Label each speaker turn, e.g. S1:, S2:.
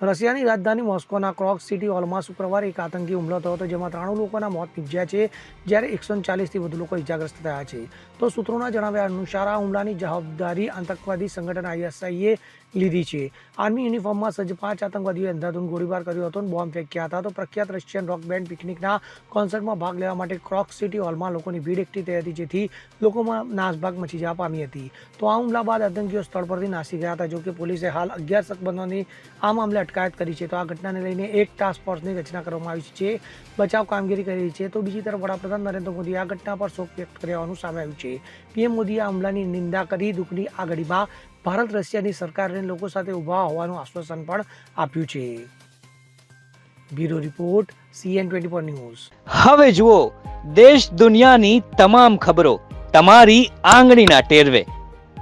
S1: રશિયાની રાજધાની મોસ્કોના Crocs city હોલમાં શુક્રવારે એક આતંકી હુમલો થયો હતો જેમાં ત્રાણું લોકોના મોત નીપજ્યા છે જ્યારે એકસો ચાલીસથી વધુ લોકો ઇજાગ્રસ્ત થયા છે તો સૂત્રોના જણાવ્યા અનુસાર આ હુમલાની જવાબદારી આતંકવાદી સંગઠન આઈએસઆઈએ લીધી છે આર્મી યુનિફોર્મમાં સજ્જ પાંચ આતંકવાદીઓએ અંધાધૂંધ ગોળીબાર કર્યો હતો અને બોમ્બ ફેંક્યા હતા તો પ્રખ્યાત રશિયન રોક બેન્ડ પિકનિકના કોન્સર્ટમાં ભાગ લેવા માટે ક્રોક્સ સિટી હોલમાં લોકોની ભીડ એકઠી થઈ હતી જેથી લોકોમાં નાસભાગ મચી જવા પામી હતી તો આ હુમલા બાદ આતંકીઓ સ્થળ પરથી નાસી ગયા હતા જોકે પોલીસે હાલ અગિયાર શકબંધોની આ મામલે અટકાયત કરી છે. તો આ ઘટનાને લઈને એક ટાસ્ક ફોર્સની રચના કરવામાં આવી છે. બચાવ કામગીરી કરી રહી છે. તો બીજી તરફ વડાપ્રધાન નરેન્દ્ર મોદી આ ઘટના પર શોક વ્યક્ત કર્યાનું સામે આવ્યું છે. પીએમ મોદીએ આ હુમલાની નિંદા કરી દુઃખની આ ભારત રશિયાની સરકારને લોકો સાથે ઊભા હોવાનું આશ્વાસન પણ આપ્યું છે. Bureau report CN twenty four news.
S2: હવે જુઓ, દેશ દુનિયાની તમામ ખબરો તમારી આંગળીના ટેરવે.